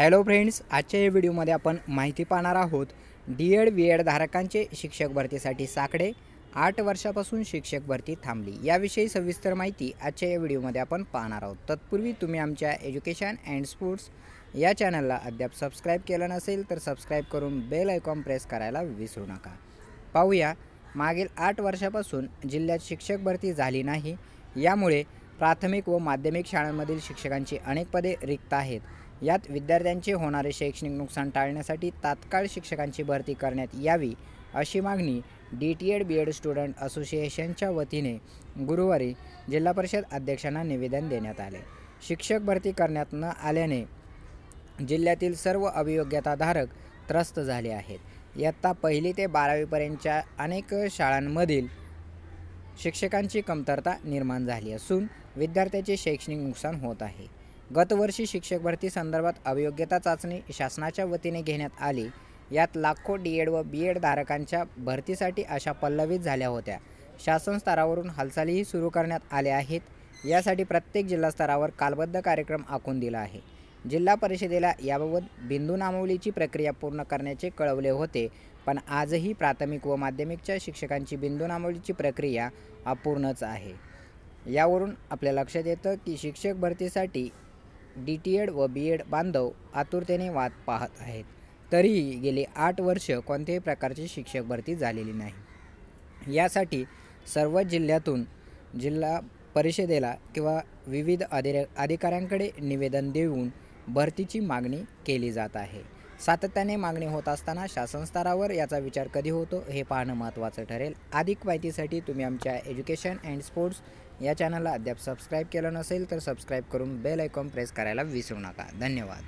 Hello friends आजच्या या व्हिडिओमध्ये आपण माहिती पाहणार आहोत डी एड बी एड धारकांचे शिक्षक भरतीसाठी साकडे आठ वर्षापासून शिक्षक भरती थांबली. याविषयी सविस्तर माहिती आजच्या या व्हिडिओमध्ये आपण पाहणार आहोत. तत्पूर्वी तुम्ही आमच्या एज्युकेशन अँड स्पोर्ट्स या चॅनलला अद्याप सबस्क्राईब केलं नसेल तर सबस्क्राईब करून बेल आयकॉन प्रेस करायला विसरू नका. पाहूया मागील आठ वर्षापासून जिल्ह्यात शिक्षक भरती झाली नाही यामुळे प्राथमिक व माध्यमिक शाळांमधील शिक्षकांची अनेक पदे रिक्त आहेत. यात विद्यार्थ्यांचे होणारे शैक्षणिक नुकसान टाळण्यासाठी तात्काळ शिक्षकांची भरती करण्यात यावी अशी मागणी D T Ed B Ed student असोसिएशनच्या वतीने गुरुवारी जिल्हा परिषद अध्यक्षांना निवेदन देण्यात आले. शिक्षक भरती करण्यात न आल्याने जिल्ह्यातील सर्व अभियोग्यताधारक त्रस्त झाले आहेत. इयत्ता पहिली ते बारावीपर्यंतच्या अनेक शाळांमधील शिक्षकांची कमतरता निर्माण झाली असून विद्यार्थ्याचे शैक्षणिक नुकसान होत आहे. गतवर्षी शिक्षक भरती संदर्भात अभियोग्यता चाचणी शासनाच्या वतीने घेण्यात आली. यात लाखो डी एड व बी एड धारकांच्या भरतीसाठी अशा पल्लवित झाल्या होत्या. शासन स्तरावरून हालचालीही सुरू करण्यात आल्या आहेत. यासाठी प्रत्येक जिल्हा स्तरावर कालबद्ध कार्यक्रम आखून दिला आहे. जिल्हा परिषदेला याबाबत बिंदू नामवलीची प्रक्रिया पूर्ण करण्याचे कळवले होते. पण आजही प्राथमिक व माध्यमिकच्या शिक्षकांची बिंदू नामवलीची प्रक्रिया अपूर्णच आहे. यावरून आपल्या लक्षात येतं की शिक्षक भरतीसाठी डी टी एड व बी एड बांधव आतुरतेने वाद पाहत आहेत. तरीही गेली आठ वर्ष कोणत्याही प्रकारची शिक्षक भरती झालेली नाही. यासाठी सर्व जिल्ह्यातून जिल्हा परिषदेला किंवा विविध अधि अधिकाऱ्यांकडे निवेदन देऊन भरतीची मागणी केली जात आहे. सातत्याने मागणी होत असताना शासन स्तरावर याचा विचार कधी होतो हे पाहणं महत्त्वाचं ठरेल. अधिक माहितीसाठी तुम्ही आमच्या एज्युकेशन अँड स्पोर्ट्स या चॅनलला अद्याप सबस्क्राईब केलं नसेल तर सबस्क्राईब करून बेल आयकॉन प्रेस करायला विसरू नका. धन्यवाद.